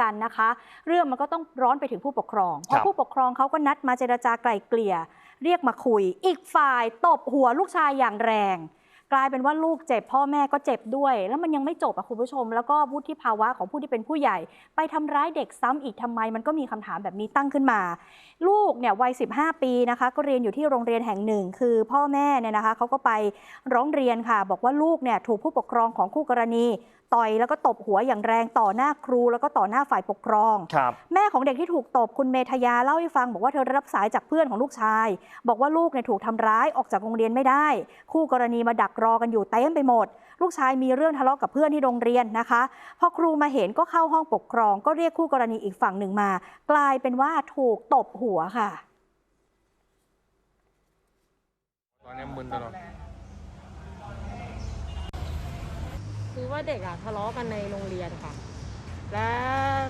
กันนะคะ เรื่องมันก็ต้องร้อนไปถึงผู้ปกครองเพครัราะบผู้ปกครองเขาก็นัดมาเจรจาไกล่เกลี่ย เรียกมาคุย อีกฝ่ายตบหัวลูกชายอย่างแรง กลายเป็นว่าลูกเจ็บพ่อแม่ก็เจ็บด้วย แล้วมันยังไม่จบอะคุณผู้ชม แล้วก็วุฒิภาวะของผู้ที่เป็นผู้ใหญ่ ไปทำร้ายเด็กซ้ำอีกทำไม มันก็มีคำถามแบบนี้ตั้งขึ้นมา ลูกเนี่ยวัย 15 ปีนะคะ ก็เรียนอยู่ที่โรงเรียนแห่งหนึ่ง คือพ่อแม่เนี่ยนะคะเขาก็ไปร้องเรียนค่ะ บอกว่าลูกเนี่ยถูกผู้ปกครองของคู่กรณี ต่อยแล้วก็ตบหัวอย่างแรงต่อหน้าครูแล้วก็ต่อหน้าฝ่ายปกครองครับแม่ของเด็กที่ถูกตบคุณเมธยาเล่าให้ฟัง บอกว่าเธอได้รับสายจากเพื่อนของลูกชาย บอกว่าลูกเนี่ยถูกทำร้ายออกจากโรงเรียนไม่ได้ คู่กรณีมาดักรอกันอยู่เต็มไปหมด ลูกชายมีเรื่องทะเลาะกับเพื่อนที่โรงเรียนนะคะพอครูมาเห็นก็เข้าห้องปกครอง ก็เรียกคู่กรณีอีกฝั่งหนึ่งมา กลายเป็นว่าถูกตบหัวค่ะ ตอนนี้มึนตลอด คือ ว่าเด็กอะทะเลาะกันในโรงเรียนค่ะ และ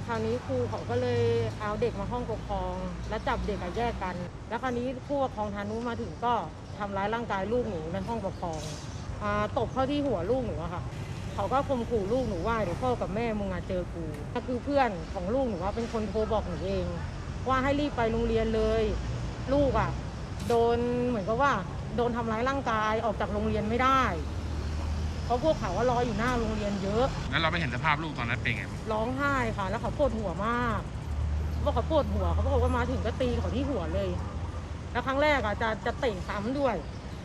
คราวนี้ครูเขาก็เลยเอาเด็กมาห้องปกครอง แล้วจับเด็กอะแยกกัน แล้วคราวนี้ผู้ปกครองทานุมาถึงก็ทำร้ายร่างกายลูกหนูในห้องปกครองอาตบเข้าที่หัวลูกหนูอะค่ะ เขาก็ข่มขู่ลูกหนูว่าเดี๋ยวพ่อกับแม่มึงอะเจอกูก็คือเพื่อนของลูกหนูว่าเป็นคนโทรบอกหนูเอง ว่าให้รีบไปโรงเรียนเลย ลูกอะโดนเหมือนกับว่า โดนทำร้ายร่างกายออกจากโรงเรียนไม่ได้ ราะพวกเขาว่ารออยู่หน้าโรงเรียนเยอะ แล้วเราไปเห็นสภาพลูกตอนนั้นเป็นไงบ้างร้องไห้ค่ะ แล้วเขาปวดหัวมากบอกเขาปวดหัวเขาบอกว่ามาถึงก็ตีเขาที่หัวเลย แล้วครั้งแรกอะจะจะเตะซ้ำด้วย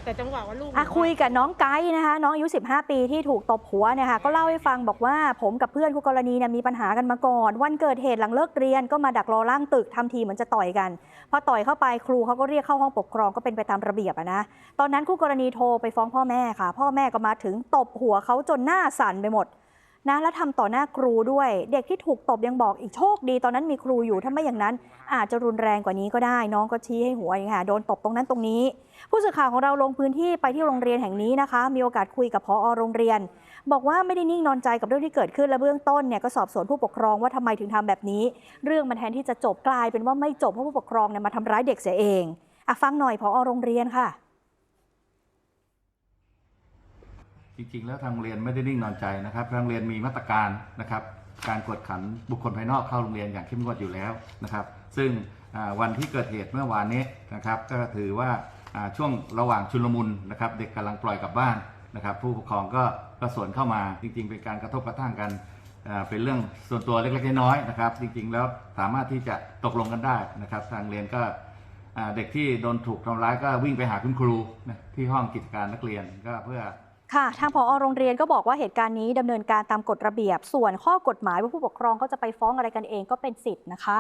แต่จังหวะว่าลูกหนูอะคุยกับน้องไกด์นะคะ น้องอายุ 15 ปีที่ถูกตบหัวเนี่ยค่ะก็เล่าให้ฟังบอกว่าผมกับเพื่อนคู่กรณีเนี่ยมีปัญหากันมาก่อน วันเกิดเหตุหลังเลิกเรียนก็มาดักรอล่างตึกทำทีเหมือนจะต่อยกัน พอต่อยเข้าไปครูเขาก็เรียกเข้าห้องปกครองก็เป็นไปตามระเบียบอะนะตอนนั้นคู่กรณีโทรไปฟ้องพ่อแม่ค่ะ พ่อแม่ก็มาถึงตบหัวเขาจนหน้าสั่นไปหมด นะแล้วทำต่อหน้าครูด้วย เด็กที่ถูกตบยังบอกอีกโชคดีตอนนั้นมีครูอยู่ถ้าไม่อย่างนั้น อาจจะรุนแรงกว่านี้ก็ได้ น้องก็ชี้ให้หัวย่างค่ะโดนตบตรงนั้นตรงนี้ ผู้สื่อข่าวของเราลงพื้นที่ไปที่โรงเรียนแห่งนี้นะคะ มีโอกาสคุยกับพอโรงเรียน บอกว่าไม่ได้นิ่งนอนใจกับเรื่องที่เกิดขึ้นและเบื้องต้นเนี่ยก็สอบสวนผู้ปกครองว่าทำไมถึงทำแบบนี้ เรื่องมันแทนที่จะจบกลายเป็นว่าไม่จบเพราะผู้ปกครองเนี่ยมาทำร้ายเด็กเสียเองอะฟังหน่อยพอโรงเรียนค่ะ จริงๆ แล้วทางโรงเรียนไม่ได้นิ่งนอนใจนะครับทางเรียนมีมาตรการนะครับ การกวดขันบุคคลภายนอกเข้าโรงเรียนอย่างเข้มงวดอยู่แล้วนะครับ ซึ่งวันที่เกิดเหตุเมื่อวานนี้นะครับ ก็ถือว่าช่วงระหว่างชุลมุนนะครับ เด็กกำลังปล่อยกลับบ้านนะครับ ผู้ปกครองก็ก็สวนเข้ามาจริง ๆ เป็นการกระทบกระทั่งกันเป็นเรื่องส่วนตัวเล็กๆน้อยๆนะครับ จริงๆ แล้วสามารถที่จะตกลงกันได้นะครับ ทางเรียนก็เด็กที่โดนถูกทำร้ายก็วิ่งไปหาคุณครูที่ห้องกิจการนักเรียนก็เพื่อ ค่ะทางผอโรงเรียนก็บอกว่าเหตุการณ์นี้ดำเนินการตามกฎระเบียบ ส่วนข้อกฎหมายว่าผู้ปกครองเขาจะไปฟ้องอะไรกันเองก็เป็นสิทธิ์นะคะ